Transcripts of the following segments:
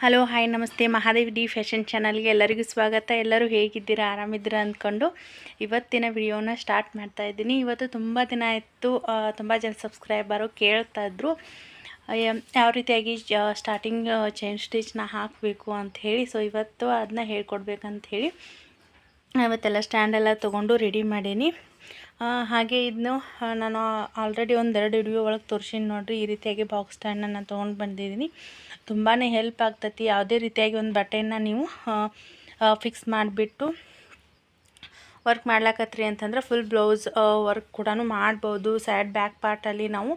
Hello, hi, ನಮಸ್ತೆ. Mahadevi D fashion ಚಾನಲ್ಗೆ ಎಲ್ಲರಿಗೂ ಸ್ವಾಗತ. ಎಲ್ಲರೂ ಹೇಗಿದ್ದೀರಾ? ಆರಾಮಿದ್ದೀರಾ ಅಂದ್ಕೊಂಡು ಇವತ್ತಿನ ವಿಡಿಯೋನ ಸ್ಟಾರ್ಟ್ ಮಾಡ್ತಾ ಇದ್ದೀನಿ. ಇವತ್ತು ತುಂಬ ದಿನ ಆಯಿತು. ತುಂಬ ಜನ ಸಬ್ಸ್ಕ್ರೈಬರು ಕೇಳ್ತಾ ಇದ್ರು. ಯಾವ ರೀತಿಯಾಗಿ ಸ್ಟಾರ್ಟಿಂಗ್ ಚೈನ್ ಸ್ಟಿಚ್ನ ಹಾಕಬೇಕು ಅಂತ ಹೇಳಿ. ಸೊ ಇವತ್ತು ಅದನ್ನ ಹೇಳ್ಕೊಡ್ಬೇಕಂತ ಹೇಳಿ ಇವತ್ತೆಲ್ಲ ಸ್ಟ್ಯಾಂಡೆಲ್ಲ ತೊಗೊಂಡು ರೆಡಿ ಮಾಡೀನಿ. ಹಾಗೆ ಇದನ್ನು ನಾನು ಆಲ್ರೆಡಿ ಒಂದೆರಡು ವಿಡಿಯೋ ಒಳಗೆ ತೋರಿಸಿನಿ ನೋಡಿರಿ, ಈ ರೀತಿಯಾಗಿ ಬಾಕ್ಸ್ ಸ್ಟ್ಯಾಂಡನ್ನ ನಾನು ತೊಗೊಂಡು ಬಂದಿದ್ದೀನಿ ತುಂಬಾ ಹೆಲ್ಪ್ ಆಗ್ತೈತಿ. ಯಾವುದೇ ರೀತಿಯಾಗಿ ಒಂದು ಬಟ್ಟೆಯನ್ನು ನೀವು ಫಿಕ್ಸ್ ಮಾಡಿಬಿಟ್ಟು ವರ್ಕ್ ಮಾಡ್ಲಾಕತ್ರಿ ಅಂತಂದ್ರೆ ಫುಲ್ ಬ್ಲೌಸ್ ವರ್ಕ್ ಕೂಡ ಮಾಡ್ಬೋದು. ಸೈಡ್ ಬ್ಯಾಕ್ ಪಾರ್ಟಲ್ಲಿ ನಾವು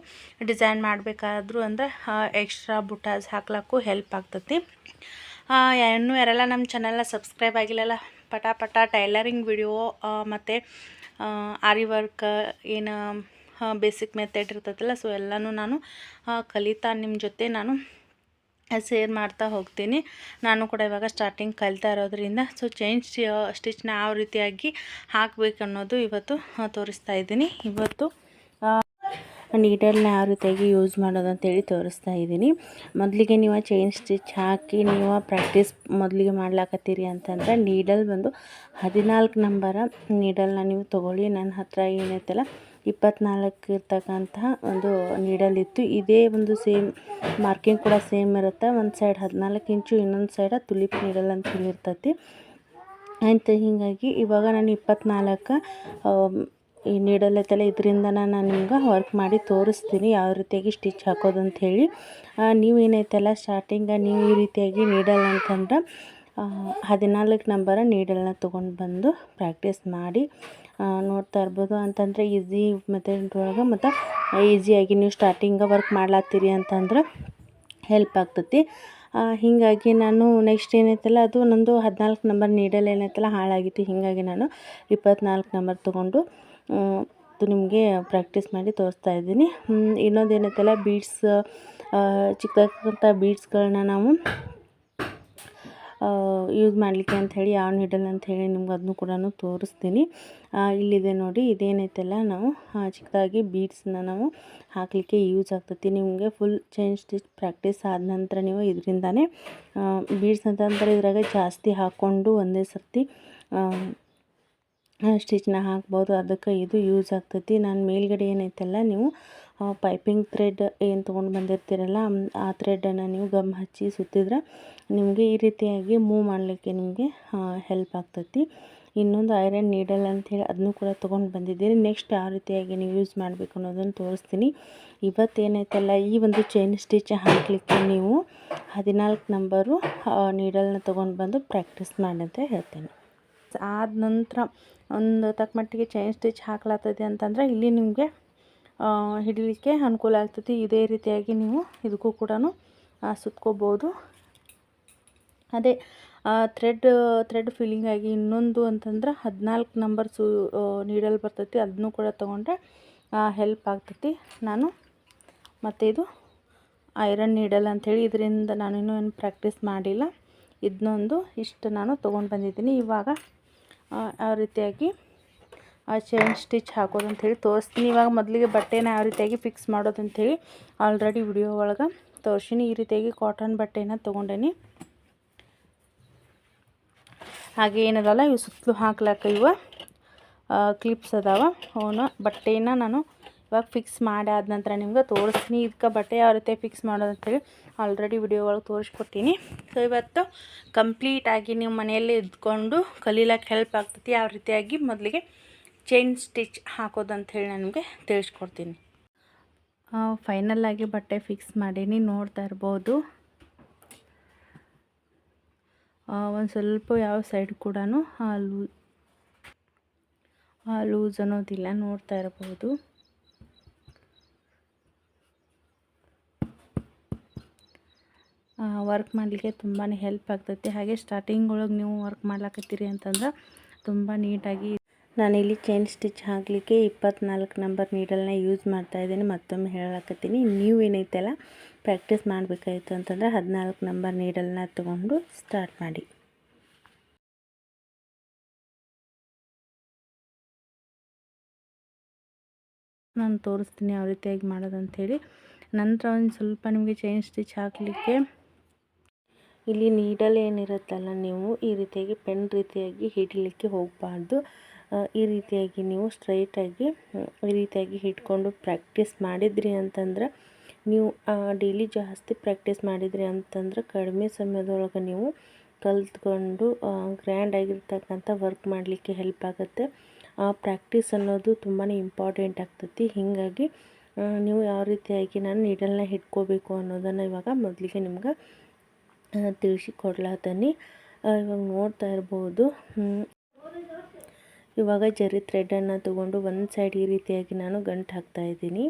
ಡಿಸೈನ್ ಮಾಡಬೇಕಾದ್ರೂ ಅಂದ್ರೆ ಎಕ್ಸ್ಟ್ರಾ ಬುಟಾಸ್ ಹಾಕ್ಲಿಕ್ಕೂ ಹೆಲ್ಪ್ ಆಗ್ತತಿ. ಇನ್ನೂ ಯಾರೆಲ್ಲ ನಮ್ಮ ಚಾನೆಲ್ನ ಸಬ್ಸ್ಕ್ರೈಬ್ ಆಗಿಲ್ಲಲ್ಲ ಪಟ ಪಟ ಟೈಲರಿಂಗ್ ವಿಡಿಯೋ ಮತ್ತು ಆರಿ ವರ್ಕ್, ಏನು ಬೇಸಿಕ್ ಮೆಥಡ್ ಇರ್ತೈತಲ್ಲ ಸೊ ಎಲ್ಲನೂ ನಾನು ಕಲಿತಾ ನಿಮ್ಮ ಜೊತೆ ನಾನು ಸೇರ್ ಮಾಡ್ತಾ ಹೋಗ್ತೀನಿ. ನಾನು ಕೂಡ ಇವಾಗ ಸ್ಟಾರ್ಟಿಂಗ್ ಕಲಿತಾ ಇರೋದ್ರಿಂದ ಸೊ ಚೇಂಜ್ ಸ್ಟಿಚ್ನ ಯಾವ ರೀತಿಯಾಗಿ ಹಾಕಬೇಕು ಅನ್ನೋದು ಇವತ್ತು ತೋರಿಸ್ತಾ ಇದ್ದೀನಿ. ಇವತ್ತು ನೀಡಲ್ನ ಯಾವ ರೀತಿಯಾಗಿ ಯೂಸ್ ಮಾಡೋದು ಅಂತೇಳಿ ತೋರಿಸ್ತಾ ಇದ್ದೀನಿ. ಮೊದಲಿಗೆ ನೀವು ಚೈನ್ ಸ್ಟಿಚ್ ಹಾಕಿ ನೀವು ಪ್ರಾಕ್ಟೀಸ್ ಮೊದಲಿಗೆ ಮಾಡ್ಲಾಕತ್ತೀರಿ ಅಂತಂದ್ರೆ ನೀಡಲ್ ಬಂದು ಹದಿನಾಲ್ಕು ನಂಬರ ನೀಡಲ್ನ ನೀವು ತೊಗೊಳ್ಳಿ. ನನ್ನ ಹತ್ರ ಏನೈತಲ್ಲ, ಇಪ್ಪತ್ನಾಲ್ಕು ಇರ್ತಕ್ಕಂತಹ ಒಂದು ನೀಡಲ್ ಇತ್ತು. ಇದೇ ಒಂದು ಸೇಮ್ ಮಾರ್ಕಿಂಗ್ ಕೂಡ ಸೇಮ್ ಇರುತ್ತೆ. ಒಂದು ಸೈಡ್ ಹದಿನಾಲ್ಕು ಇಂಚು, ಇನ್ನೊಂದು ಸೈಡ ತುಲಿಪ್ ನೀಡಲ್ ಅಂತ ಹೇಳಿರ್ತೈತಿ. ಆಯ್ತು, ಹೀಗಾಗಿ ಇವಾಗ ನಾನು ಇಪ್ಪತ್ನಾಲ್ಕು ಈ ನೀಡಲ್ ಐತಲ್ಲ ಇದರಿಂದ ನಾನು ನಿಮ್ಗೆ ವರ್ಕ್ ಮಾಡಿ ತೋರಿಸ್ತೀನಿ ಯಾವ ರೀತಿಯಾಗಿ ಸ್ಟಿಚ್ ಹಾಕೋದು ಅಂತ ಹೇಳಿ. ಆ, ನೀವು ಏನೈತಲ್ಲ ಸ್ಟಾರ್ಟಿಂಗ ನೀವು ಈ ರೀತಿಯಾಗಿ ನೀಡಲ್ಲ ಅಂತಂದ್ರೆ ಹದಿನಾಲ್ಕು ನಂಬರ ನೀಡಲ್ನ ತೊಗೊಂಡು ಬಂದು ಪ್ರಾಕ್ಟೀಸ್ ಮಾಡಿ ನೋಡ್ತಾ ಇರ್ಬೋದು. ಅಂತಂದರೆ ಈಸಿ ಮೆಥಡ್ ಒಳಗೆ ಮತ್ತು ಈಸಿಯಾಗಿ ನೀವು ಸ್ಟಾರ್ಟಿಂಗ ವರ್ಕ್ ಮಾಡ್ಲಾತ್ತೀರಿ ಅಂತಂದ್ರೆ ಹೆಲ್ಪ್ ಆಗ್ತೈತಿ. ಹೀಗಾಗಿ ನಾನು ನೆಕ್ಸ್ಟ್ ಏನೈತಲ್ಲ ಅದು ನಂದು ಹದಿನಾಲ್ಕು ನಂಬರ್ ನೀಡಲ್ ಏನೈತಲ್ಲ ಹಾಳಾಗಿತ್ತು. ಹೀಗಾಗಿ ನಾನು ಇಪ್ಪತ್ನಾಲ್ಕು ನಂಬರ್ ತೊಗೊಂಡು ಅದು ನಿಮಗೆ ಪ್ರಾಕ್ಟೀಸ್ ಮಾಡಿ ತೋರಿಸ್ತಾ ಇದ್ದೀನಿ. ಇನ್ನೊಂದು ಏನೈತಲ್ಲ ಬೀಡ್ಸ್ ಚಿಕ್ಕದಾದಂಥ ಬೀಡ್ಸ್ಗಳನ್ನ ನಾವು ಯೂಸ್ ಮಾಡಲಿಕ್ಕೆ ಅಂತ ಹೇಳಿ ಯಾವ ನೀಡಲ್ ಅಂತ ಹೇಳಿ ನಿಮ್ಗೆ ಅದನ್ನು ಕೂಡ ತೋರಿಸ್ತೀನಿ. ಇಲ್ಲಿದೆ ನೋಡಿ, ಇದೇನೈತಲ್ಲ ನಾವು ಚಿಕ್ಕದಾಗಿ ಬೀಡ್ಸನ್ನ ನಾವು ಹಾಕಲಿಕ್ಕೆ ಯೂಸ್ ಆಗ್ತೈತಿ. ನಿಮಗೆ ಫುಲ್ ಚೇಂಜ್ ಸ್ಟಿಚ್ ಪ್ರಾಕ್ಟೀಸ್ ಆದ ನಂತರ ನೀವು ಇದರಿಂದಾನೇ ಬೀಡ್ಸ್ ಅಂತಂದ್ರೆ ಇದ್ರಾಗ ಜಾಸ್ತಿ ಹಾಕ್ಕೊಂಡು ಒಂದೇ ಸರ್ತಿ ಸ್ಟಿಚ್ನ ಹಾಕ್ಬೋದು, ಅದಕ್ಕೆ ಇದು ಯೂಸ್ ಆಗ್ತೈತಿ. ನಾನು ಮೇಲ್ಗಡೆ ಏನೈತಲ್ಲ, ನೀವು ಪೈಪಿಂಗ್ ಥ್ರೆಡ್ ಏನು ತೊಗೊಂಡು ಬಂದಿರ್ತೀರಲ್ಲ ಆ ಥ್ರೆಡನ್ನು ನೀವು ಗಮ್ ಹಚ್ಚಿ ಸುತ್ತಿದ್ರೆ ನಿಮಗೆ ಈ ರೀತಿಯಾಗಿ ಮೂವ್ ಮಾಡಲಿಕ್ಕೆ ನಿಮಗೆ ಹೆಲ್ಪ್ ಆಗ್ತೈತಿ. ಇನ್ನೊಂದು ಐರನ್ ನೀಡಲ್ ಅಂಥೇಳಿ ಅದನ್ನು ಕೂಡ ತೊಗೊಂಡು ಬಂದಿದ್ದೀನಿ ನೆಕ್ಸ್ಟ್ ಯಾವ ರೀತಿಯಾಗಿ ನೀವು ಯೂಸ್ ಮಾಡಬೇಕು ಅನ್ನೋದನ್ನು ತೋರಿಸ್ತೀನಿ. ಇವತ್ತೇನೈತಲ್ಲ ಈ ಒಂದು ಚೈನ್ ಸ್ಟಿಚ್ ಹಾಕಲಿಕ್ಕೆ ನೀವು ಹದಿನಾಲ್ಕು ನಂಬರು ನೀಡಲ್ನ ತೊಗೊಂಡು ಬಂದು ಪ್ರಾಕ್ಟೀಸ್ ಮಾಡಿ ಅಂತ ಹೇಳ್ತೀನಿ. ಆದ ನಂತರ ಒಂದು ತಕ್ಕ ಮಟ್ಟಿಗೆ ಚೈನ್ ಸ್ಟಿಚ್ ಹಾಕ್ಲತ್ತದೆ ಅಂತಂದರೆ ಇಲ್ಲಿ ನಿಮಗೆ ಹಿಡಿಲಿಕ್ಕೆ ಅನುಕೂಲ ಆಗ್ತೈತಿ ಇದೇ ರೀತಿಯಾಗಿ ನೀವು ಇದಕ್ಕೂ ಕೂಡ ಸುತ್ಕೋಬೋದು. ಅದೇ ಥ್ರೆಡ್ ಥ್ರೆಡ್ ಫೀಲಿಂಗ್ ಆಗಿ ಇನ್ನೊಂದು ಅಂತಂದ್ರೆ ಹದಿನಾಲ್ಕು ನಂಬರ್ ಸು ನೀಡಲ್ ಬರ್ತೈತಿ. ಅದನ್ನು ಕೂಡ ತೊಗೊಂಡ್ರೆ ಹೆಲ್ಪ್ ಆಗ್ತೈತಿ. ನಾನು ಮತ್ತು ಇದು ಐರನ್ ನೀಡಲ್ ಅಂಥೇಳಿ ಇದರಿಂದ ನಾನು ಇನ್ನೂ ಏನು ಪ್ರಾಕ್ಟೀಸ್ ಮಾಡಿಲ್ಲ. ಇದನ್ನೊಂದು ಇಷ್ಟು ನಾನು ತೊಗೊಂಡು ಬಂದಿದ್ದೀನಿ. ಇವಾಗ ಆ, ರೀತಿಯಾಗಿ ಆ ಚೈನ್ ಸ್ಟಿಚ್ ಹಾಕೋದು ಅಂಥೇಳಿ ತೋರಿಸ್ತೀನಿ. ಇವಾಗ ಮೊದಲಿಗೆ ಬಟ್ಟೆನ ಯಾವ ರೀತಿಯಾಗಿ ಫಿಕ್ಸ್ ಮಾಡೋದು ಅಂಥೇಳಿ ಆಲ್ರೆಡಿ ವಿಡಿಯೋ ಒಳಗೆ ತೋರಿಸಿನಿ ಈ ರೀತಿಯಾಗಿ ಕಾಟನ್ ಬಟ್ಟೆನ ತೊಗೊಂಡೇನಿ. ಹಾಗೆ ಏನದಲ್ಲ ಇವು ಸುತ್ತಲೂ ಹಾಕ್ಲಾಕ ಇವ ಕ್ಲಿಪ್ಸ್ ಅದಾವ. ಅವನು ಬಟ್ಟೆನ ನಾನು ಇವಾಗ ಫಿಕ್ಸ್ ಮಾಡಿ ಆದ ನಂತರ ನಿಮ್ಗೆ ತೋರಿಸ್ತೀನಿ. ಇದಕ್ಕೆ ಬಟ್ಟೆ ಯಾವ ರೀತಿ ಫಿಕ್ಸ್ ಮಾಡೋದು ಆಲ್ರೆಡಿ ವಿಡಿಯೋ ಒಳಗೆ ತೋರಿಸ್ಕೊಟ್ಟಿನಿ ಸೊ ಇವತ್ತು ಕಂಪ್ಲೀಟಾಗಿ ನೀವು ಮನೆಯಲ್ಲೇ ಇದ್ಕೊಂಡು ಕಲೀಲಕ್ಕೆ ಹೆಲ್ಪ್ ಆಗ್ತೈತಿ. ಯಾವ ರೀತಿಯಾಗಿ ಮೊದಲಿಗೆ ಚೈನ್ ಸ್ಟಿಚ್ ಹಾಕೋದು ಹೇಳಿ ನನಗೆ ತಿಳಿಸ್ಕೊಡ್ತೀನಿ. ಫೈನಲ್ ಆಗಿ ಬಟ್ಟೆ ಫಿಕ್ಸ್ ಮಾಡೀನಿ, ನೋಡ್ತಾ ಇರ್ಬೋದು. ಒಂದು ಸ್ವಲ್ಪ ಯಾವ ಸೈಡ್ ಕೂಡ ಲೂ ಲೂಸ್ ಅನ್ನೋದಿಲ್ಲ, ನೋಡ್ತಾ ಇರಬಹುದು ವರ್ಕ್ ಮಾಡಲಿಕ್ಕೆ ತುಂಬಾ ಹೆಲ್ಪ್ ಆಗ್ತೈತಿ. ಹಾಗೆ ಸ್ಟಾರ್ಟಿಂಗ್ ಒಳಗೆ ನೀವು ವರ್ಕ್ ಮಾಡ್ಲಾಕತ್ತೀರಿ ಅಂತಂದ್ರೆ ತುಂಬ ನೀಟಾಗಿ ನಾನಿಲ್ಲಿ ಚೈನ್ ಸ್ಟಿಚ್ ಹಾಕಲಿಕ್ಕೆ ಇಪ್ಪತ್ನಾಲ್ಕು ನಂಬರ್ ನೀಡಲ್ನ ಯೂಸ್ ಮಾಡ್ತಾ ಇದ್ದೀನಿ. ಮತ್ತೊಮ್ಮೆ ಹೇಳಕತ್ತೀನಿ ನೀವು ಏನೈತಲ್ಲ ಪ್ರಾಕ್ಟೀಸ್ ಮಾಡಬೇಕಾಯ್ತು ಅಂತಂದ್ರೆ ಹದಿನಾಲ್ಕು ನಂಬರ್ ನೀಡಲ್ನ ತೊಗೊಂಡು ಸ್ಟಾರ್ಟ್ ಮಾಡಿ. ನಾನು ತೋರಿಸ್ತೀನಿ ಯಾವ ರೀತಿಯಾಗಿ ಮಾಡೋದು ಅಂಥೇಳಿ ನಂತರ ಒಂದು ಸ್ವಲ್ಪ ನಿಮಗೆ ಚೈನ್ ಸ್ಟಿಚ್ ಹಾಕಲಿಕ್ಕೆ ಇಲ್ಲಿ ನೀಡಲ್ ಏನಿರುತ್ತಲ್ಲ, ನೀವು ಈ ರೀತಿಯಾಗಿ ಪೆನ್ ರೀತಿಯಾಗಿ ಹಿಡಿಲಿಕ್ಕೆ ಹೋಗಬಾರ್ದು. ಈ ರೀತಿಯಾಗಿ ನೀವು ಸ್ಟ್ರೈಟಾಗಿ ಈ ರೀತಿಯಾಗಿ ಹಿಡ್ಕೊಂಡು ಪ್ರಾಕ್ಟೀಸ್ ಮಾಡಿದ್ರಿ ಅಂತಂದ್ರೆ, ನೀವು ಡೈಲಿ ಜಾಸ್ತಿ ಪ್ರಾಕ್ಟೀಸ್ ಮಾಡಿದ್ರಿ ಅಂತಂದ್ರೆ ಕಡಿಮೆ ಸಮಯದೊಳಗೆ ನೀವು ಕಲ್ತ್ಕೊಂಡು ಗ್ರ್ಯಾಂಡ್ ಆಗಿರ್ತಕ್ಕಂಥ ವರ್ಕ್ ಮಾಡಲಿಕ್ಕೆ ಹೆಲ್ಪ್ ಆಗುತ್ತೆ. ಆ ಪ್ರಾಕ್ಟೀಸ್ ಅನ್ನೋದು ತುಂಬಾ ಇಂಪಾರ್ಟೆಂಟ್ ಆಗ್ತೈತಿ. ಹೀಗಾಗಿ ನೀವು ಯಾವ ರೀತಿಯಾಗಿ ನಾನು ನೀಡಲ್ನ ಹಿಡ್ಕೋಬೇಕು ಅನ್ನೋದನ್ನು ಇವಾಗ ಮೊದಲಿಗೆ ನಿಮ್ಗೆ ತಿಳಿಸಿ ಕೊಡ್ಲಾತೀನಿ ಇವಾಗ ನೋಡ್ತಾ ಇರ್ಬೋದು. ಇವಾಗ ಜರಿ ಥ್ರೆಡನ್ನು ತೊಗೊಂಡು ಒಂದು ಸೈಡ್ ಈ ರೀತಿಯಾಗಿ ನಾನು ಗಂಟು ಹಾಕ್ತಾ ಇದ್ದೀನಿ.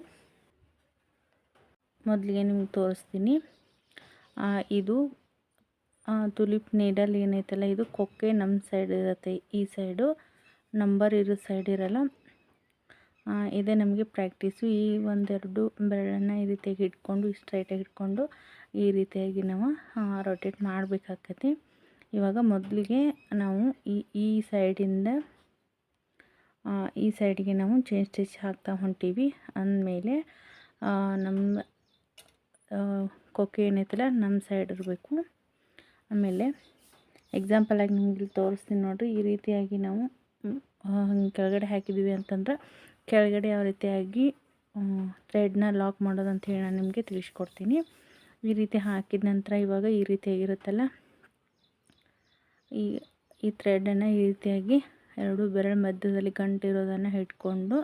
ಮೊದಲಿಗೆ ನಿಮ್ಗೆ ತೋರಿಸ್ತೀನಿ. ಇದು ತುಲಿಪ್ ನೀಡಲ್ ಏನೈತಲ್ಲ, ಇದು ಕೊಕ್ಕೆ ನಮ್ಮ ಸೈಡ್ ಇರುತ್ತೆ. ಈ ಸೈಡು ನಂಬರ್ ಇರೋ ಸೈಡ್ ಇರಲ್ಲ. ಇದೇ ನಮಗೆ ಪ್ರಾಕ್ಟೀಸು ಈ ಒಂದೆರಡು ಬೆರಳನ್ನು ಈ ರೀತಿಯಾಗಿ ಇಟ್ಕೊಂಡು ಸ್ಟ್ರೈಟಾಗಿ ಇಟ್ಕೊಂಡು ಈ ರೀತಿಯಾಗಿ ನಾವು ರೊಟೇಟ್ ಮಾಡಬೇಕಾಗತ್ತೆ ಇವಾಗ ಮೊದಲಿಗೆ ನಾವು ಈ ಈ ಸೈಡಿಂದ ಈ ಸೈಡಿಗೆ ನಾವು ಚೇಂಜ್ ಸ್ಟಿಚ್ ಹಾಕ್ತಾ ಹೊಂಟೀವಿ. ಅಂದಮೇಲೆ ನಮ್ಮ ಕೊಕ್ಕೆ ಏನೈತಲ್ಲ ನಮ್ಮ ಸೈಡ್ ಇರಬೇಕು. ಆಮೇಲೆ ಎಕ್ಸಾಂಪಲಾಗಿ ನಿಮ್ಗೆ ತೋರಿಸ್ತೀನಿ ನೋಡಿರಿ. ಈ ರೀತಿಯಾಗಿ ನಾವು ಕೆಳಗಡೆ ಹಾಕಿದ್ದೀವಿ ಅಂತಂದ್ರೆ, ಕೆಳಗಡೆ ಯಾವ ರೀತಿಯಾಗಿ ಥ್ರೆಡ್ನ ಲಾಕ್ ಮಾಡೋದು ಅಂತ ಹೇಳಿ ನಾನು ನಿಮಗೆ ತಿಳಿಸ್ಕೊಡ್ತೀನಿ. ಈ ರೀತಿ ಹಾಕಿದ ನಂತರ ಇವಾಗ ಈ ರೀತಿಯಾಗಿರುತ್ತಲ್ಲ ಈ ಈ ಥ್ರೆಡನ್ನು ಈ ರೀತಿಯಾಗಿ ಎರಡು ಬೆರಳು ಮಧ್ಯದಲ್ಲಿ ಗಂಟಿರೋದನ್ನು ಇಟ್ಕೊಂಡು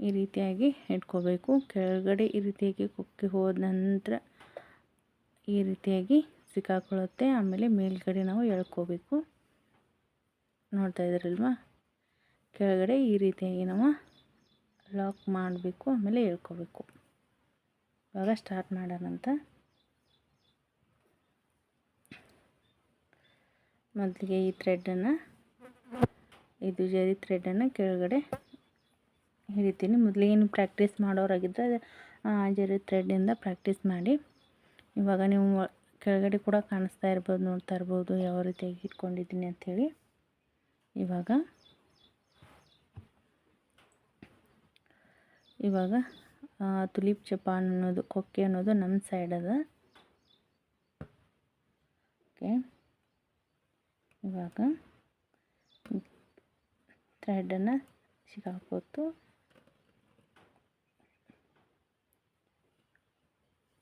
ಈ ರೀತಿಯಾಗಿ ಇಟ್ಕೋಬೇಕು. ಕೆಳಗಡೆ ಈ ರೀತಿಯಾಗಿ ಕುಕ್ಕಿ ಹೋದ ನಂತರ ಈ ರೀತಿಯಾಗಿ ಸಿಕ್ಕಾಕೊಳ್ಳುತ್ತೆ. ಆಮೇಲೆ ಮೇಲ್ಗಡೆ ನಾವು ಎಳ್ಕೋಬೇಕು. ನೋಡ್ತಾ ಇದ್ರಲ್ವಾ ಕೆಳಗಡೆ ಈ ರೀತಿಯಾಗಿ ನಾವು ಲಾಕ್ ಮಾಡಬೇಕು, ಆಮೇಲೆ ಹೇಳ್ಕೋಬೇಕು. ಇವಾಗ ಸ್ಟಾರ್ಟ್ ಮಾಡೋಣಂತ ಮೊದಲಿಗೆ ಈ ಥ್ರೆಡನ್ನು ಇದು ಜರಿ ಥ್ರೆಡನ್ನು ಕೆಳಗಡೆ ಹಿಡಿತೀನಿ ಮೊದಲಿಗೆ ನೀವು ಪ್ರಾಕ್ಟೀಸ್ ಮಾಡೋರಾಗಿದ್ದರೆ ಜರಿ ಥ್ರೆಡ್ಡಿಂದ ಪ್ರಾಕ್ಟೀಸ್ ಮಾಡಿ. ಇವಾಗ ನೀವು ಕೆಳಗಡೆ ಕೂಡ ಕಾಣಿಸ್ತಾ ಇರ್ಬೋದು, ನೋಡ್ತಾ ಇರ್ಬೋದು, ಯಾವ ರೀತಿಯಾಗಿ ಇಟ್ಕೊಂಡಿದ್ದೀನಿ ಅಂಥೇಳಿ ಇವಾಗ ಇವಾಗ ತುಲಿಪ್ ಚಪಾನ್ ಅನ್ನೋದು, ಕೊಕ್ಕೆ ಅನ್ನೋದು ನಮ್ಮ ಸೈಡ್ ಅದ. ಓಕೆ. ಇವಾಗ ಥ್ರೆಡನ್ನು ಸಿಗಾಕೋತು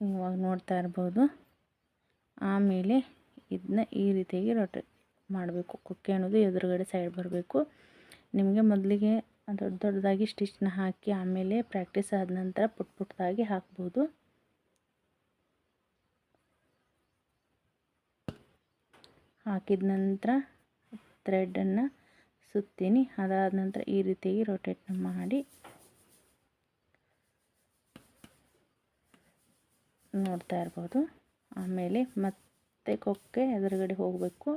ಇವಾಗ ನೋಡ್ತಾ ಇರ್ಬೋದು. ಆಮೇಲೆ ಇದನ್ನ ಈ ರೀತಿಯಾಗಿ ರೊಟೇಟ್ ಮಾಡಬೇಕು. ಕೊಕ್ಕೆ ಅನ್ನೋದು ಎದುರುಗಡೆ ಸೈಡ್ ಬರಬೇಕು. ನಿಮಗೆ ಮೊದಲಿಗೆ ದೊಡ್ಡ ದೊಡ್ಡದಾಗಿ ಸ್ಟಿಚ್ನ ಹಾಕಿ ಆಮೇಲೆ ಪ್ರಾಕ್ಟೀಸ್ ಆದ ನಂತರ ಪುಟ್ ಪುಟ್ಟದಾಗಿ ಹಾಕ್ಬೋದು. ಹಾಕಿದ ನಂತರ ಥ್ರೆಡನ್ನು ಸುತ್ತೀನಿ. ಅದಾದ ನಂತರ ಈ ರೀತಿಯಾಗಿ ರೊಟೇಟ್ ಮಾಡಿ. ನೋಡ್ತಾ ಇರ್ಬೋದು. ಆಮೇಲೆ ಮತ್ತೆ ಕೊಕ್ಕೆ ಎದುರುಗಡೆ ಹೋಗಬೇಕು.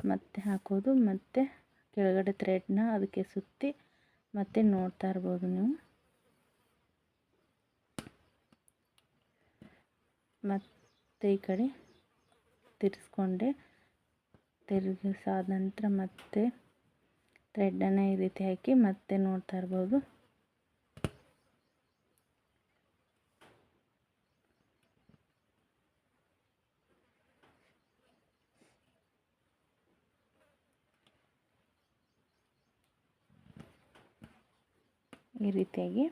ಮತ್ತೆ ಹಾಕೋದು, ಮತ್ತೆ ಕೆಳಗಡೆ ಥ್ರೆಡ್ನ ಅದಕ್ಕೆ ಸುತ್ತಿ ಮತ್ತೆ ನೋಡ್ತಾ ಇರ್ಬೋದು ನೀವು. ಮತ್ತೆ ಈ ಕಡೆ ತಿರ್ಸ್ಕೊಂಡೆ. ತಿರುಗಿಸಾದ ನಂತರ ಮತ್ತೆ ಥ್ರೆಡ್ಡನ್ನು ಈ ರೀತಿ ಹಾಕಿ ಮತ್ತೆ ನೋಡ್ತಾ ಇರ್ಬೋದು ಈ ರೀತಿಯಾಗಿ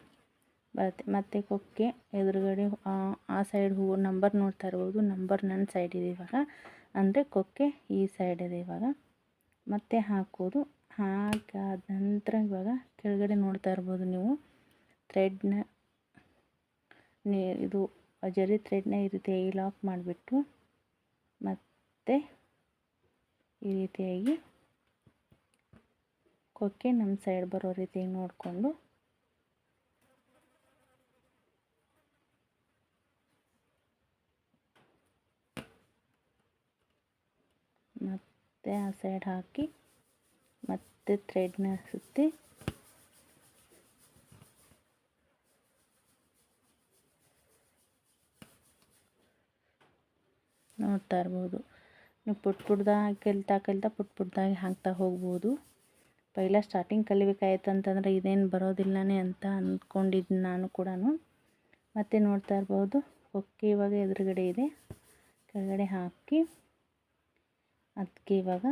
ಬರುತ್ತೆ. ಮತ್ತು ಕೊಕ್ಕೆ ಎದುರುಗಡೆ, ಆ ಸೈಡ್ ಹೂವು ನಂಬರ್ ನೋಡ್ತಾ ಇರ್ಬೋದು. ನಂಬರ್ ನನ್ನ ಸೈಡ್ ಇದೆ ಇವಾಗ. ಅಂದರೆ ಕೊಕ್ಕೆ ಈ ಸೈಡ್ ಇದೆ ಇವಾಗ. ಮತ್ತೆ ಹಾಕೋದು. ಹಾಕಾದ ನಂತರ ಇವಾಗ ಕೆಳಗಡೆ ನೋಡ್ತಾ ಇರ್ಬೋದು ನೀವು. ಥ್ರೆಡ್ನ ಇದು ಜರಿ ಥ್ರೆಡ್ನ ಈ ರೀತಿಯಾಗಿ ಲಾಕ್ ಮಾಡಿಬಿಟ್ಟು ಮತ್ತು ಈ ರೀತಿಯಾಗಿ ಕೊಕ್ಕೆ ನಮ್ಮ ಸೈಡ್ ಬರೋ ರೀತಿಯಾಗಿ ನೋಡಿಕೊಂಡು ಮತ್ತು ಆ ಸೈಡ್ ಹಾಕಿ ಮತ್ತೆ ಥ್ರೆಡ್ನ ಸುತ್ತಿ ನೋಡ್ತಾ ಇರ್ಬೋದು. ನೀವು ಪುಟ್ ಪುಟ್ದಾಗಿ ಕಲಿತಾ ಕಲಿತಾ ಪುಟ್ ಪುಟ್ದಾಗಿ ಹಾಕ್ತಾ ಹೋಗ್ಬೋದು. ಪೈಲ ಸ್ಟಾರ್ಟಿಂಗ್ ಕಲಿಬೇಕಾಯ್ತು ಅಂತಂದರೆ ಇದೇನು ಬರೋದಿಲ್ಲನೇ ಅಂತ ಅಂದ್ಕೊಂಡಿದ್ದು ನಾನು ಕೂಡ ಮತ್ತೆ ನೋಡ್ತಾ ಇರ್ಬೋದು. ಓಕೆ ಇವಾಗ ಎದುರುಗಡೆ ಇದೆ. ಕೆಳಗಡೆ ಹಾಕಿ ಅದಕ್ಕೆ ಇವಾಗ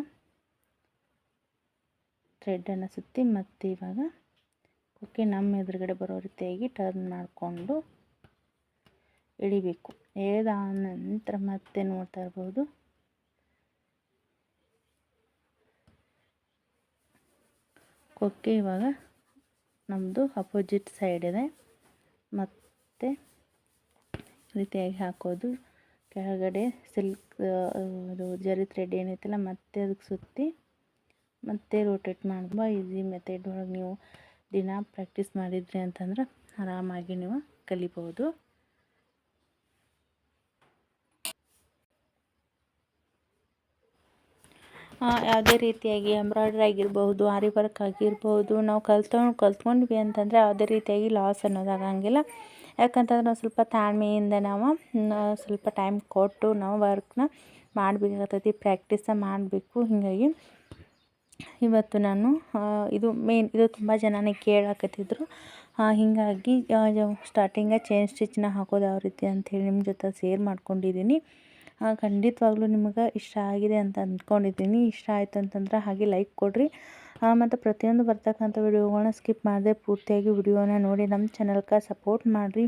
ಥ್ರೆಡ್ಡನ್ನು ಸುತ್ತಿ ಮತ್ತು ಇವಾಗ ಕೊಕ್ಕೆ ನಮ್ಮ ಎದುರುಗಡೆ ಬರೋ ರೀತಿಯಾಗಿ ಟರ್ನ್ ಮಾಡಿಕೊಂಡು ಎಳಿಬೇಕು. ಎಳೆದ ನಂತರ ಮತ್ತೆ ನೋಡ್ತಾ ಇರ್ಬೋದು. ಕೊಕ್ಕೆ ಇವಾಗ ನಮ್ಮದು ಅಪೋಸಿಟ್ ಸೈಡ್ ಇದೆ. ಮತ್ತು ರೀತಿಯಾಗಿ ಹಾಕೋದು. ಕೆಳಗಡೆ ಸಿಲ್ಕ್ ಅದು ಜರಿ ಥ್ರೆಡ್ ಏನೈತಲ್ಲ, ಮತ್ತೆ ಅದಕ್ಕೆ ಸುತ್ತಿ ಮತ್ತೆ ರೋಟೇಟ್ ತುಂಬ ಈಸಿ ಮೆಥಡ್ ಒಳಗೆ ನೀವು ದಿನ ಪ್ರಾಕ್ಟೀಸ್ ಮಾಡಿದ್ರಿ ಅಂತಂದ್ರೆ ಆರಾಮಾಗಿ ನೀವು ಕಲಿಬೋದು ಯಾವುದೇ ರೀತಿಯಾಗಿ ಎಂಬ್ರಾಯ್ಡ್ರಿ ಆಗಿರ್ಬೋದು ಆರಿ ವರ್ಕ್ ಆಗಿರ್ಬೋದು ನಾವು ಕಲ್ತ್ಕೊಂಡು ಕಲ್ತ್ಕೊಂಡ್ವಿ ಅಂತಂದರೆ ಯಾವುದೇ ರೀತಿಯಾಗಿ ಲಾಸ್ ಅನ್ನೋದು ಆಗಂಗಿಲ್ಲ. ಯಾಕಂತಂದ್ರೆ ನಾವು ಸ್ವಲ್ಪ ತಾಳ್ಮೆಯಿಂದ ನಾವು ಸ್ವಲ್ಪ ಟೈಮ್ ಕೊಟ್ಟು ನಾವು ವರ್ಕ್ನ ಮಾಡಬೇಕಾಗ್ತೈತಿ ಪ್ರ್ಯಾಕ್ಟೀಸ ಮಾಡಬೇಕು. ಹೀಗಾಗಿ ಇವತ್ತು ನಾನು ಇದು ಮೇನ್ ಇದು ತುಂಬ ಜನನೇ ಕೇಳಾಕತ್ತಿದ್ರು. ಹೀಗಾಗಿ ಸ್ಟಾರ್ಟಿಂಗ ಚೈನ್ ಸ್ಟಿಚ್ನ ಹಾಕೋದು ಯಾವ ರೀತಿ ಅಂಥೇಳಿ ನಿಮ್ಮ ಜೊತೆ ಸೇರ್ ಮಾಡ್ಕೊಂಡಿದ್ದೀನಿ ಖಂಡಿತವಾಗ್ಲೂ ನಿಮಗೆ ಇಷ್ಟ ಆಗಿದೆ ಅಂತ ಅಂದ್ಕೊಂಡಿದ್ದೀನಿ ಇಷ್ಟ ಆಯಿತು ಅಂತಂದ್ರೆ ಹಾಗೆ ಲೈಕ್ ಕೊಡಿರಿ. ಮತ್ತು ಪ್ರತಿಯೊಂದು ಬರ್ತಕ್ಕಂಥ ವಿಡಿಯೋಗಳನ್ನ ಸ್ಕಿಪ್ ಮಾಡದೆ ಪೂರ್ತಿಯಾಗಿ ವಿಡಿಯೋನ ನೋಡಿ ನಮ್ಮ ಚಾನಲ್ಗೆ ಸಪೋರ್ಟ್ ಮಾಡಿರಿ.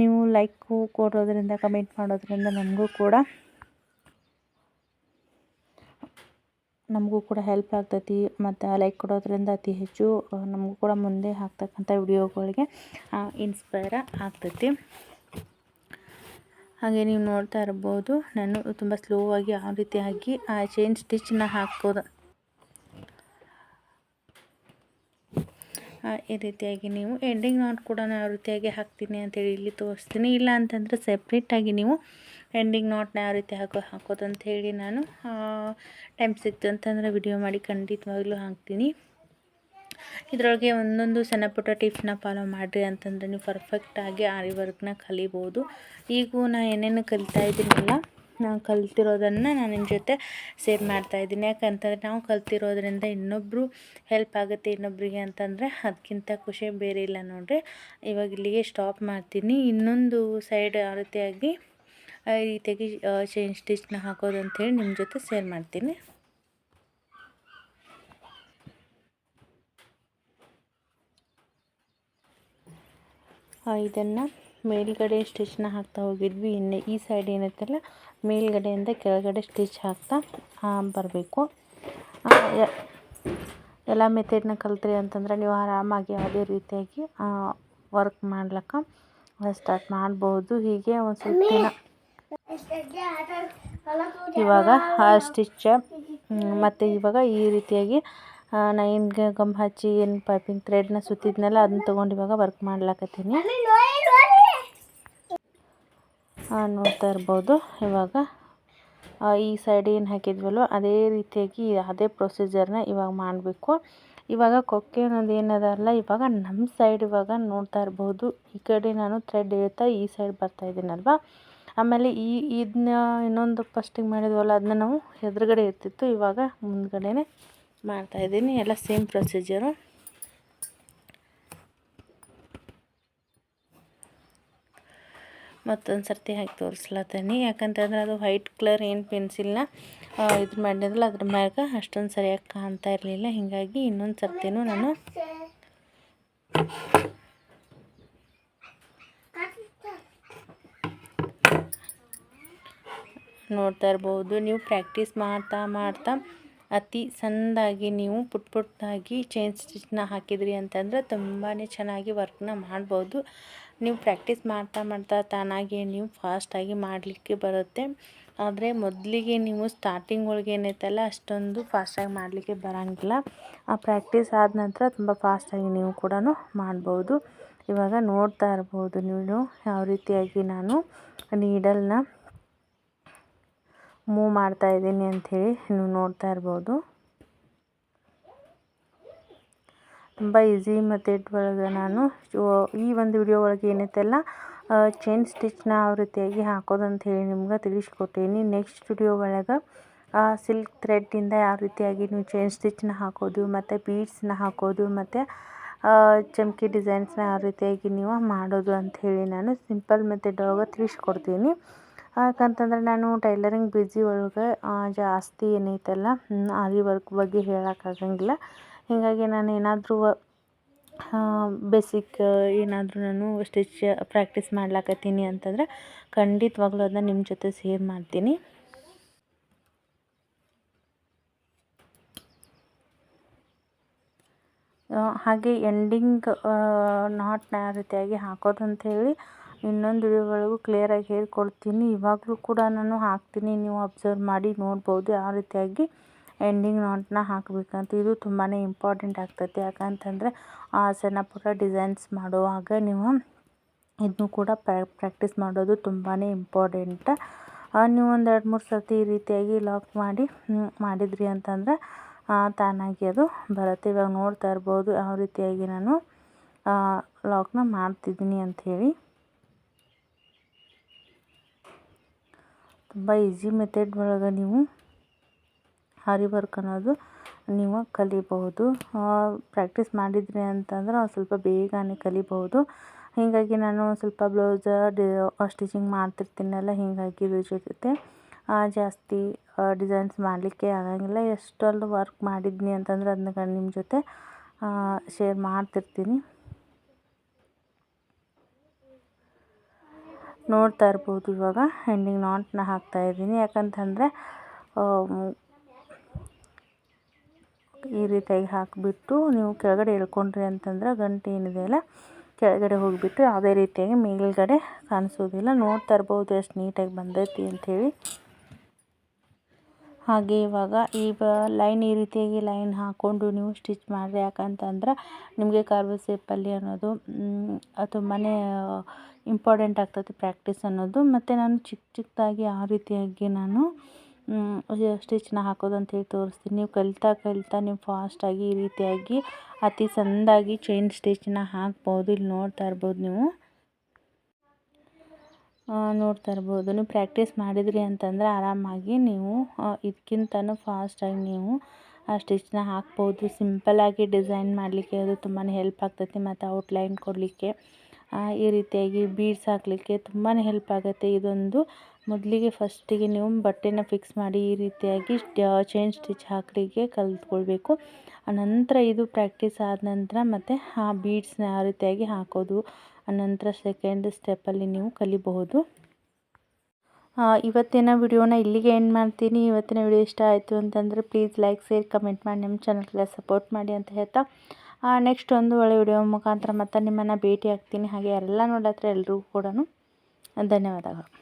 ನೀವು ಲೈಕು ಕೊಡೋದ್ರಿಂದ, ಕಮೆಂಟ್ ಮಾಡೋದ್ರಿಂದ ನಮಗೂ ಕೂಡ ನಮಗೂ ಕೂಡ ಹೆಲ್ಪ್ ಆಗ್ತೈತಿ. ಮತ್ತು ಲೈಕ್ ಕೊಡೋದ್ರಿಂದ ಅತಿ ಹೆಚ್ಚು ನಮಗೂ ಕೂಡ ಮುಂದೆ ಹಾಕ್ತಕ್ಕಂಥ ವಿಡಿಯೋಗಳಿಗೆ ಇನ್ಸ್ಪೈರ ಆಗ್ತೈತಿ. ಹಾಗೆ ನೀವು ನೋಡ್ತಾ ಇರ್ಬೋದು, ನಾನು ತುಂಬ ಸ್ಲೋ ಆಗಿ ಯಾವ ರೀತಿಯಾಗಿ ಆ ಚೈನ್ ಸ್ಟಿಚ್ನ ಹಾಕೋದು. ಈ ರೀತಿಯಾಗಿ ನೀವು ಎಂಡಿಂಗ್ ನಾಟ್ ಕೂಡ ಯಾವ ರೀತಿಯಾಗಿ ಹಾಕ್ತೀನಿ ಅಂತೇಳಿ ಇಲ್ಲಿ ತೋರಿಸ್ತೀನಿ. ಇಲ್ಲ ಅಂತಂದರೆ ಸೆಪ್ರೇಟಾಗಿ ನೀವು ಎಂಡಿಂಗ್ ನಾಟ್ನ ಯಾವ ರೀತಿ ಹಾಕೋ, ಹಾಕೋದು ಅಂತ ಹೇಳಿ ನಾನು ಟೈಮ್ ಸಿಕ್ತು ಅಂತಂದರೆ ವಿಡಿಯೋ ಮಾಡಿ ಖಂಡಿತವಾಗ್ಲೂ ಹಾಕ್ತೀನಿ. ಇದರೊಳಗೆ ಒಂದೊಂದು ಸಣ್ಣ ಪುಟ್ಟ ಟಿಪ್ಸ್ನ ಫಾಲೋ ಮಾಡಿರಿ ಅಂತಂದರೆ ನೀವು ಪರ್ಫೆಕ್ಟಾಗಿ ಆರಿ ವರ್ಕ್ನ ಕಲಿಬೋದು. ಈಗೂ ನಾನು ಏನೇನು ಕಲಿತಾ ಇದ್ದೀನಲ್ಲ ನಾನು ಕಲ್ತಿರೋದನ್ನು ನಾನು ನಿಮ್ಮ ಜೊತೆ ಸೇರ್ ಮಾಡ್ತಾಯಿದ್ದೀನಿ ಯಾಕಂತಂದರೆ ನಾವು ಕಲ್ತಿರೋದ್ರಿಂದ ಇನ್ನೊಬ್ಬರು ಹೆಲ್ಪ್ ಆಗುತ್ತೆ ಇನ್ನೊಬ್ಬರಿಗೆ ಅಂತಂದರೆ ಅದಕ್ಕಿಂತ ಖುಷಿ ಬೇರೆ ಇಲ್ಲ ನೋಡಿರಿ. ಇವಾಗ ಇಲ್ಲಿಗೆ ಸ್ಟಾಪ್ ಮಾಡ್ತೀನಿ. ಇನ್ನೊಂದು ಸೈಡ್ ಆ ರೀತಿಯಾಗಿ ಈ ರೀತಿಯಾಗಿ ಚೈನ್ ಸ್ಟಿಚ್ನ ಹಾಕೋದು ಅಂಥೇಳಿ ನಿಮ್ಮ ಜೊತೆ ಸೇರ್ ಮಾಡ್ತೀನಿ. ಇದನ್ನು ಮೇಲ್ಗಡೆ ಸ್ಟಿಚ್ನ ಹಾಕ್ತಾ ಹೋಗಿದ್ವಿ. ಇನ್ನು ಈ ಸೈಡ್ ಏನೈತಲ್ಲ ಮೇಲ್ಗಡೆಯಿಂದ ಕೆಳಗಡೆ ಸ್ಟಿಚ್ ಹಾಕ್ತಾ ಬರಬೇಕು. ಎಲ್ಲ ಮೆಥಡ್ನ ಕಲಿತ್ರಿ ಅಂತಂದ್ರೆ ನೀವು ಆರಾಮಾಗಿ ಯಾವುದೇ ರೀತಿಯಾಗಿ ವರ್ಕ್ ಮಾಡ್ಲಿಕ್ಕೆ ಸ್ಟಾರ್ಟ್ ಮಾಡ್ಬೋದು. ಹೀಗೆ ಒಂದು ಸ್ವಲ್ಪ ದಿನ ಇವಾಗ ಆ ಸ್ಟಿಚ್ ಮತ್ತು ಇವಾಗ ಈ ರೀತಿಯಾಗಿ ನೈನ್ಗೆ ಗಮ್ ಹಚ್ಚಿ ಏನು ಪೈಪಿಂಗ್ ಥ್ರೆಡ್ನ ಸುತ್ತಿದ್ನಲ್ಲ ಅದನ್ನ ತೊಗೊಂಡು ಇವಾಗ ವರ್ಕ್ ಮಾಡ್ಲಾಕತ್ತೀನಿ. ನೋಡ್ತಾ ಇರ್ಬೋದು. ಇವಾಗ ಈ ಸೈಡ್ ಏನು ಹಾಕಿದ್ವಲ್ಲೋ ಅದೇ ರೀತಿಯಾಗಿ ಅದೇ ಪ್ರೊಸೀಜರ್ನ ಇವಾಗ ಮಾಡಬೇಕು. ಇವಾಗ ಕೊಕ್ಕೆ ಅನ್ನೋದು ಏನದಲ್ಲ ಇವಾಗ ನಮ್ಮ ಸೈಡ್ ಇವಾಗ ನೋಡ್ತಾ ಇರ್ಬೋದು. ಈ ಕಡೆ ನಾನು ಥ್ರೆಡ್ ಹೇಳ್ತಾ ಈ ಸೈಡ್ ಬರ್ತಾ ಇದ್ದೀನಲ್ವ ಆಮೇಲೆ ಈ ಇದನ್ನ ಇನ್ನೊಂದು ಫಸ್ಟಿಗೆ ಮಾಡಿದ್ವಲ್ಲ ಅದನ್ನ ನಾವು ಎದುರುಗಡೆ ಇರ್ತಿತ್ತು ಇವಾಗ ಮುಂದ್ಗಡೆನೆ ಮಾಡ್ತಾಯಿದ್ದೀನಿ ಎಲ್ಲ ಸೇಮ್ ಪ್ರೊಸೀಜರು ಮತ್ತೊಂದು ಸರ್ತಿ ಹಾಕಿ ತೋರಿಸ್ಲತ್ತೀನಿ. ಯಾಕಂತಂದ್ರೆ ಅದು ವೈಟ್ ಕಲರ್ ಏನು ಪೆನ್ಸಿಲ್ನ ಇದು ಮಾಡಿದ್ರಲ್ಲ ಅದ್ರ ಮ್ಯಾಗ ಅಷ್ಟೊಂದು ಸರಿಯಾಗಿ ಕಾಣ್ತಾ ಇರಲಿಲ್ಲ. ಹೀಗಾಗಿ ಇನ್ನೊಂದು ಸರ್ತಿನೂ ನಾನು ನೋಡ್ತಾ ಇರ್ಬೋದು. ನೀವು ಪ್ರಾಕ್ಟೀಸ್ ಮಾಡ್ತಾ ಮಾಡ್ತಾ ಅತಿ ಸಣ್ಣದಾಗಿ ನೀವು ಪುಟ್ ಪುಟ್ಟಾಗಿ ಚೈನ್ ಸ್ಟಿಚ್ನ ಹಾಕಿದ್ರಿ ಅಂತಂದರೆ ತುಂಬಾ ಚೆನ್ನಾಗಿ ವರ್ಕ್ನ ಮಾಡ್ಬೋದು. ನೀವು ಪ್ರಾಕ್ಟೀಸ್ ಮಾಡ್ತಾ ಮಾಡ್ತಾ ತಾನಾಗಿ ನೀವು ಫಾಸ್ಟಾಗಿ ಮಾಡಲಿಕ್ಕೆ ಬರುತ್ತೆ. ಆದರೆ ಮೊದಲಿಗೆ ನೀವು ಸ್ಟಾರ್ಟಿಂಗ್ ಒಳಗೆ ಏನೈತಲ್ಲ ಅಷ್ಟೊಂದು ಫಾಸ್ಟಾಗಿ ಮಾಡಲಿಕ್ಕೆ ಬರೋಂಗಿಲ್ಲ. ಆ ಪ್ರಾಕ್ಟೀಸ್ ಆದ ನಂತರ ತುಂಬ ಫಾಸ್ಟಾಗಿ ನೀವು ಕೂಡ ಮಾಡ್ಬೋದು. ಇವಾಗ ನೋಡ್ತಾ ಇರ್ಬೋದು ನೀವು ಯಾವ ರೀತಿಯಾಗಿ ನಾನು ನೀಡಲ್ನ ಮೂವ್ ಮಾಡ್ತಾ ಇದ್ದೀನಿ ಅಂಥೇಳಿ ನೀವು ನೋಡ್ತಾ ಇರ್ಬೋದು. ತುಂಬ ಈಸಿ ಮೆಥಡ್ ಒಳಗೆ ನಾನು ಈ ಒಂದು ವಿಡಿಯೋ ಒಳಗೆ ಏನೈತೆಲ್ಲ ಚೈನ್ ಸ್ಟಿಚ್ನ ಆ ರೀತಿಯಾಗಿ ಹಾಕೋದು ಅಂತ ಹೇಳಿ ನಿಮ್ಗೆ ತಿಳಿಸ್ಕೊಟ್ಟೀನಿ ನೆಕ್ಸ್ಟ್ ವಿಡಿಯೋ ಒಳಗೆ ಸಿಲ್ಕ್ ಥ್ರೆಡ್ಡಿಂದ ಯಾವ ರೀತಿಯಾಗಿ ನೀವು ಚೈನ್ ಸ್ಟಿಚ್ನ ಹಾಕೋದು ಮತ್ತು ಬೀಡ್ಸ್ನ ಹಾಕೋದು ಮತ್ತು ಚಮಕಿ ಡಿಸೈನ್ಸ್ನ ಯಾವ ರೀತಿಯಾಗಿ ನೀವು ಮಾಡೋದು ಅಂತ ಹೇಳಿ ನಾನು ಸಿಂಪಲ್ ಮೆಥಡ್ ಒಳಗೆ ತಿಳಿಸ್ಕೊಡ್ತೀನಿ. ಯಾಕಂತಂದ್ರೆ ನಾನು ಟೈಲರಿಂಗ್ ಬಿಝಿ ಒಳಗೆ ಜಾಸ್ತಿ ಏನೈತಲ್ಲ ಆರಿ ವರ್ಕ್ ಬಗ್ಗೆ ಹೇಳೋಕ್ಕಾಗಂಗಿಲ್ಲ ಹೀಗಾಗಿ ನಾನು ಏನಾದರೂ ಬೇಸಿಕ್ ಏನಾದರೂ ನಾನು ಸ್ಟಿಚ್ ಪ್ರಾಕ್ಟೀಸ್ ಮಾಡ್ಲಾಕತ್ತೀನಿ ಅಂತಂದ್ರೆ ಖಂಡಿತವಾಗ್ಲೂ ಅದನ್ನ ನಿಮ್ಮ ಜೊತೆ ಸೇರ್ ಮಾಡ್ತೀನಿ. ಹಾಗೆ ಎಂಡಿಂಗ್ ನಾಟ್ನ ರೀತಿಯಾಗಿ ಹಾಕೋದು ಅಂತ ಹೇಳಿ ಇನ್ನೊಂದು ವಿಡಿಯೋಗಳಿಗೂ ಕ್ಲಿಯರಾಗಿ ಹೇಳ್ಕೊಡ್ತೀನಿ. ಇವಾಗಲೂ ಕೂಡ ನಾನು ಹಾಕ್ತೀನಿ. ನೀವು ಅಬ್ಸರ್ವ್ ಮಾಡಿ ನೋಡ್ಬೋದು ಯಾವ ರೀತಿಯಾಗಿ ಎಂಡಿಂಗ್ ನಾಟ್ನ ಹಾಕಬೇಕಂತ. ಇದು ತುಂಬಾ ಇಂಪಾರ್ಟೆಂಟ್ ಆಗ್ತೈತೆ. ಯಾಕಂತಂದರೆ ಸಣ್ಣ ಪುಟ್ಟ ಡಿಸೈನ್ಸ್ ಮಾಡುವಾಗ ನೀವು ಇದನ್ನು ಕೂಡ ಪ್ರಾಕ್ಟೀಸ್ ಮಾಡೋದು ತುಂಬಾ ಇಂಪಾರ್ಟೆಂಟ್ ನೀವು ಒಂದು ಎರಡು ಮೂರು ಸರ್ತಿ ಈ ರೀತಿಯಾಗಿ ಲಾಕ್ ಮಾಡಿ ಮಾಡಿದ್ರಿ ಅಂತಂದರೆ ತಾನಾಗಿ ಅದು ಬರುತ್ತೆ. ಇವಾಗ ನೋಡ್ತಾ ಇರ್ಬೋದು ಯಾವ ರೀತಿಯಾಗಿ ನಾನು ಲಾಕ್ನ ಮಾಡ್ತಿದ್ದೀನಿ ಅಂಥೇಳಿ. ತುಂಬ ಈಸಿ ಮೆಥಡ್ ಒಳಗೆ ನೀವು ಹಾರಿ ವರ್ಕ್ ಅನ್ನೋದು ನೀವು ಕಲಿಬಹುದು. ಪ್ರಾಕ್ಟೀಸ್ ಮಾಡಿದ್ರಿ ಅಂತಂದ್ರೆ ಸ್ವಲ್ಪ ಬೇಗನೆ ಕಲಿಬಹುದು. ಹೀಗಾಗಿ ನಾನು ಸ್ವಲ್ಪ ಬ್ಲೌಸ ಡಿ ಸ್ಟಿಚಿಂಗ್ ಮಾಡ್ತಿರ್ತೀನಲ್ಲ, ಹೀಗಾಗಿ ಇದ್ರ ಜೊತೆ ಜಾಸ್ತಿ ಡಿಸೈನ್ಸ್ ಮಾಡಲಿಕ್ಕೆ ಆಗಂಗಿಲ್ಲ. ಎಷ್ಟೊಂದು ವರ್ಕ್ ಮಾಡಿದ್ನಿ ಅಂತಂದ್ರೆ ಅದನ್ನ ನಿಮ್ಮ ಜೊತೆ ಶೇರ್ ಮಾಡ್ತಿರ್ತೀನಿ. ನೋಡ್ತಾ ಇರ್ಬೋದು ಇವಾಗ. ಎಂಡಿಂಗ್ ನಾಟ್ನ ಹಾಕ್ತಾ ಇದ್ದೀನಿ. ಯಾಕಂತಂದರೆ ಈ ರೀತಿಯಾಗಿ ಹಾಕಿಬಿಟ್ಟು ನೀವು ಕೆಳಗಡೆ ಇಳ್ಕೊಂಡ್ರಿ ಅಂತಂದ್ರೆ ಗಂಟೆ ಏನಿದೆ ಅಲ್ಲ, ಕೆಳಗಡೆ ಹೋಗಿಬಿಟ್ಟು ಯಾವುದೇ ರೀತಿಯಾಗಿ ಮೇಲ್ಗಡೆ ಕಾಣಿಸೋದಿಲ್ಲ. ನೋಡ್ತಾ ಇರ್ಬೋದು ಎಷ್ಟು ನೀಟಾಗಿ ಬಂದೈತಿ ಅಂಥೇಳಿ. ಹಾಗೆ ಇವಾಗ ಈಗ ಲೈನ್ ಈ ರೀತಿಯಾಗಿ ಲೈನ್ ಹಾಕ್ಕೊಂಡು ನೀವು ಸ್ಟಿಚ್ ಮಾಡಿರಿ. ಯಾಕಂತಂದ್ರೆ, ನಿಮಗೆ ಕಾರ್ಬೋ ಸೇಪಲ್ಲಿ ಅನ್ನೋದು ತುಂಬಾ ಇಂಪಾರ್ಟೆಂಟ್ ಆಗ್ತದೆ ಪ್ರಾಕ್ಟೀಸ್ ಅನ್ನೋದು. ಮತ್ತು ನಾನು ಚಿಕ್ಕ ಚಿಕ್ಕದಾಗಿ ಆ ರೀತಿಯಾಗಿ ನಾನು ಸ್ಟಿಚ್ನ ಹಾಕೋದು ಅಂತೇಳಿ ತೋರಿಸ್ತೀನಿ. ನೀವು ಕಲಿತಾ ಕಲಿತಾ ನೀವು ಫಾಸ್ಟಾಗಿ ಈ ರೀತಿಯಾಗಿ ಅತಿ ಸಂದಾಗಿ ಚೈನ್ ಸ್ಟಿಚ್ನ ಹಾಕ್ಬೋದು. ಇಲ್ಲಿ ನೋಡ್ತಾ ಇರ್ಬೋದು ನೀವು. ನೋಡ್ತಾ ಇರ್ಬೋದು. ನೀವು ಪ್ರಾಕ್ಟೀಸ್ ಮಾಡಿದ್ರಿ ಅಂತಂದರೆ ಆರಾಮಾಗಿ ನೀವು ಇದಕ್ಕಿಂತನೂ ಫಾಸ್ಟಾಗಿ ನೀವು ಆ ಸ್ಟಿಚ್ನ ಹಾಕ್ಬೋದು. ಸಿಂಪಲ್ಲಾಗಿ ಡಿಸೈನ್ ಮಾಡಲಿಕ್ಕೆ ಅದು ತುಂಬಾ ಹೆಲ್ಪ್ ಆಗ್ತೈತಿ. ಮತ್ತು ಔಟ್ಲೈನ್ ಕೊಡಲಿಕ್ಕೆ. ಈ ರೀತಿಯಾಗಿ ಬೀಡ್ಸ್ ಹಾಕಲಿಕ್ಕೆ ತುಂಬಾ ಹೆಲ್ಪ್ ಆಗುತ್ತೆ. ಇದೊಂದು ಮೊದಲಿಗೆ ಫಸ್ಟಿಗೆ ನೀವು ಬಟ್ಟೆನ ಫಿಕ್ಸ್ ಮಾಡಿ ಈ ರೀತಿಯಾಗಿ ಚೈನ್ ಸ್ಟಿಚ್ ಹಾಕಲಿಕ್ಕೆ ಕಲಿತ್ಕೊಳ್ಬೇಕು. ನಂತರ ಇದು ಪ್ರಾಕ್ಟೀಸ್ ಆದ ನಂತರ ಮತ್ತು ಆ ಬೀಡ್ಸ್ನ ಆ ರೀತಿಯಾಗಿ ಹಾಕೋದು. ನಂತರ ಸೆಕೆಂಡ್ ಸ್ಟೆಪ್ಪಲ್ಲಿ ನೀವು ಕಲಿಬಹುದು. ಇವತ್ತಿನ ವಿಡಿಯೋನ ಇಲ್ಲಿಗೆ ಎಂಡ್ ಮಾಡ್ತೀನಿ. ಇವತ್ತಿನ ವಿಡಿಯೋ ಇಷ್ಟ ಆಯಿತು ಅಂತಂದರೆ ಪ್ಲೀಸ್ ಲೈಕ್ ಶೇರ್ ಕಮೆಂಟ್ ಮಾಡಿ. ನಮ್ಮ ಚಾನಲ್ಗೆಲ್ಲ ಸಪೋರ್ಟ್ ಮಾಡಿ ಅಂತ ಹೇಳ್ತಾ ನೆಕ್ಸ್ಟ್ ಒಂದು ಒಳ್ಳೆ ವಿಡಿಯೋ ಮುಖಾಂತರ ಮತ್ತೆ ನಿಮ್ಮನ್ನು ಭೇಟಿ ಆಗ್ತೀನಿ ಹಾಗೆ ಎಲ್ಲ ನೋಡತ್ರ ಎಲ್ಲರಿಗೂ ಕೂಡ ಧನ್ಯವಾದಗಳು.